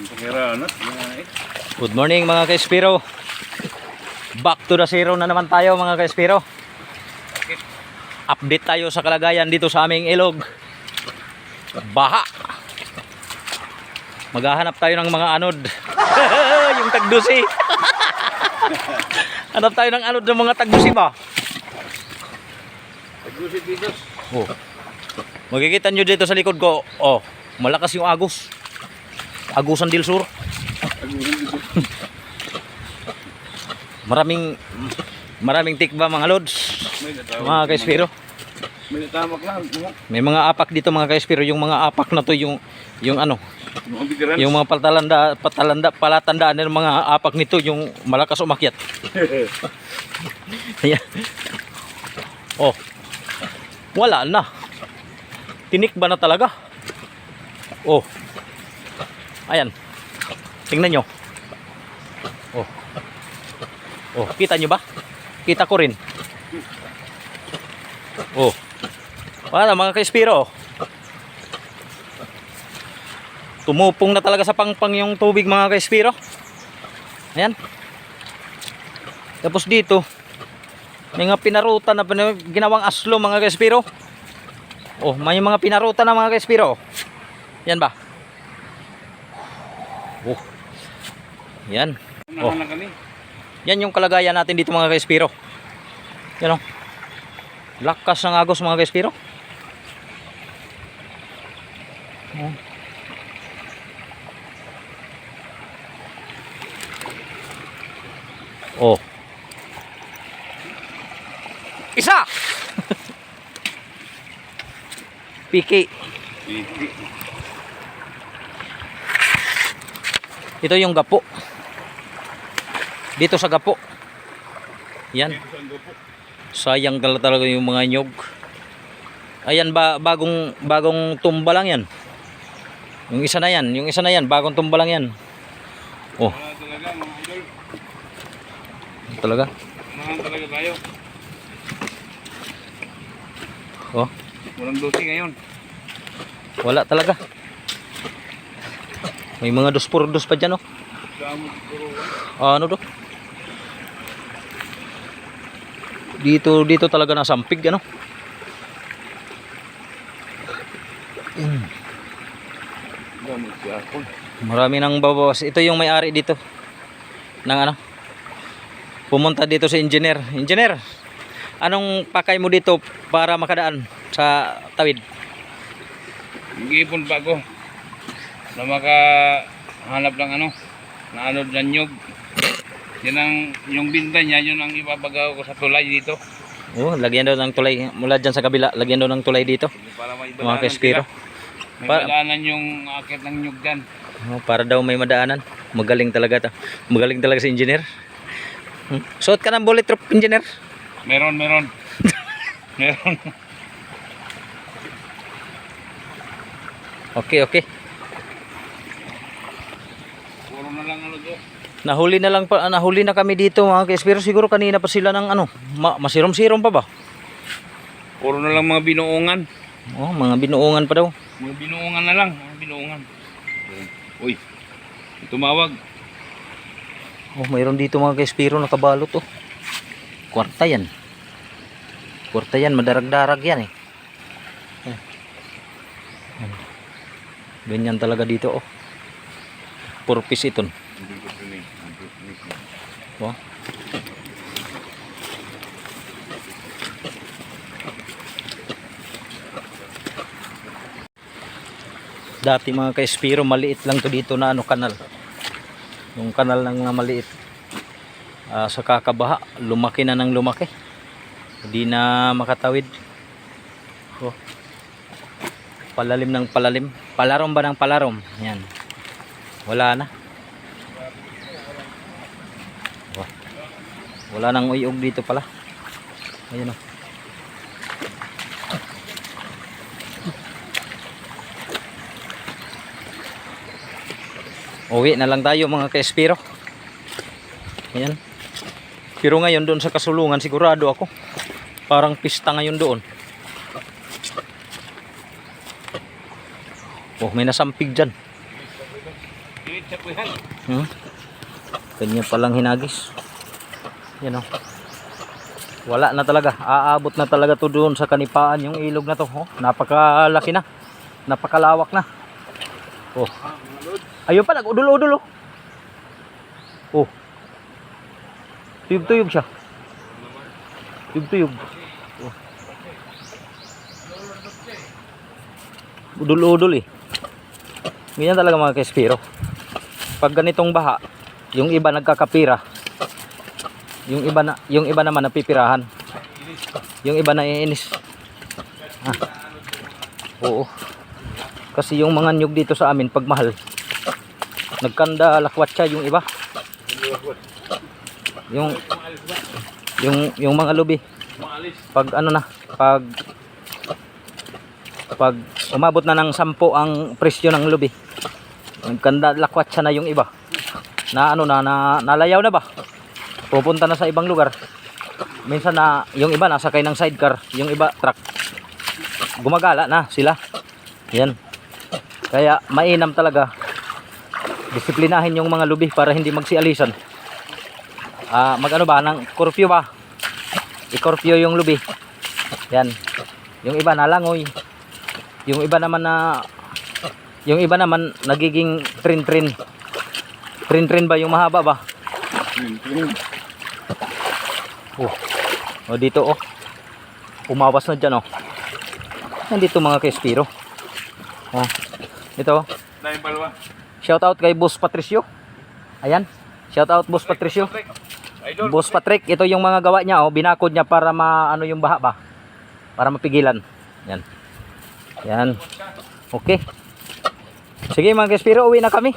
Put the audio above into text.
Ay. Good morning mga ka-Espiro. Back to the zero na naman tayo mga ka-Espiro. Update tayo sa kalagayan dito sa aming ilog. Baha. Maghahanap tayo ng mga anod. yung tagdusi. Hanap tayo ng anod ng mga tagdusi ba? Tagusit dito. Oh. Makikita nyo dito sa likod ko. Oh, malakas yung agos. Agusan del Sur. Maraming maraming tikba mga lods. Mga ka-Espiro. May natamak May mga apak dito mga ka-Espiro. Yung mga apak na to yung yung ano, yung mga patalanda patalanda palatandaan ng mga apak nito yung malakas umakyat. Ayan. Oh. Wala na. Tinikba na talaga. Oh. Ayan. Tingnan nyo. Oh. Oh, kita nyo ba? Kita ko rin. Oh. Wala mga ka-Espiro. Tumupong na talaga sa pangpang yung tubig mga ka-Espiro. Ayan. Tapos dito, may mga pinarutan na ginawang aslo mga ka-Espiro. Oh, may mga pinarutan na mga ka-Espiro. Yan ba? Yan. Oh. Na kami. Yan yung kalagayan natin dito mga ka-Espiro. Yan o. Lakas ng agos mga ka-Espiro. Oh. Oh. Isa! Piki. Piti. Ito yung gapo. Dito sa gapo. Yan. Sayang tala- talaga yung mga nyog. Ayan ba bagong bagong tumba lang yan. Yung isa na yan, yung isa na yan, bagong tumba lang yan. Oh, talaga talaga. Tayo. Oh, Walang dosi ngayon. wala talaga. May mga dos por dos pa dyan oh. Ano do? Dito dito talaga nasampig ano. Kung Marami nang babawas. Ito yung may-ari dito. Ng ano? Pumunta dito si engineer. Engineer, anong pakay mo dito para makadaan sa tawid? Mag-iipon pa ako. Na makahanap ng ano. Na ano dyan nyog. Yan ang yung binta niya, yun ang ipapagawa ko sa tulay dito. Oh, lagyan daw ng tulay mula dyan sa kabila. Lagyan daw ng tulay dito. Para may Mga kespiro. May Pa- balaanan yung akit ng nyug dyan. Oh, para daw may madaanan. Magaling talaga ta. Magaling talaga si engineer. Hmm. Suot ka ng bulletproof engineer. Meron, meron. meron. Okay, okay. Puro na lang ano doon. Nahuli na lang pa, ah, nahuli na kami dito mga kespiro. Siguro kanina pa sila ng ano, ma masirom-sirom pa ba? Puro na lang mga binuungan. Oh, mga binuungan pa daw. Mga binuungan na lang. Mga binuungan. Uy. Tumawag. Oh, mayroon dito mga kespiro nakabalot oh. Kwarta yan. Kwarta yan, madarag-darag yan eh. Yan. Ganyan talaga dito oh. Purpose ito. Oh. Dati mga ka-espiro, maliit lang to dito na ano kanal. Yung kanal lang na maliit. Ah, sa kakabaha, lumaki na ng lumaki. Hindi na makatawid. Oh. Palalim ng palalim. Palarom ba ng palarom? Yan. Wala na. Wala nang uyog dito pala. Ayun oh. Uwi na lang tayo mga ka-espiro. Ayan. Pero ngayon doon sa kasulungan sigurado ako. Parang pista ngayon doon. Oh, may nasampig dyan. Hmm? Kanya palang hinagis. Yan o. Wala na talaga. Aabot na talaga to doon sa kanipaan yung ilog na to. Oh, napakalaki na. Napakalawak na. Oh. Ayun pa, nag-udol-udol oh. Oh. Tuyog-tuyog siya. Tuyog-tuyog. Oh. Udol-udol eh. Ganyan talaga mga kespiro. Pag ganitong baha, yung iba nagkakapira. Yung iba na yung iba naman napipirahan. Yung iba na iinis. Ah. Oo. Kasi yung mga nyug dito sa amin pag mahal, nagkanda lakwatsa yung iba. Yung yung yung mga lubi pag ano na pag pag umabot na ng 10 ang presyo ng lubi nagkanda lakwatsa na yung iba na ano na, na nalayaw na ba pupunta na sa ibang lugar. Minsan na yung iba nasakay ng sidecar yung iba truck. Gumagala na sila. Yan. Kaya mainam talaga. Disiplinahin yung mga lubi para hindi magsialisan. Ah magano ba? Ng curfew ba? I-curfew yung lubi. Yan. Yung iba nalangoy yung iba naman na yung iba naman nagiging trin trin trin trin ba yung mahaba ba oh, oh dito oh umawas na dyan oh nandito mga kespiro oh ito oh. Dahil palwa. shout out kay Boss Patricio ayan shout out Boss Patricio. Boss Patrick, ito yung mga gawa niya, oh, binakod niya para maano yung baha ba? Para mapigilan. Yan. Yan. Okay. Sige mga kespiro, uwi na kami.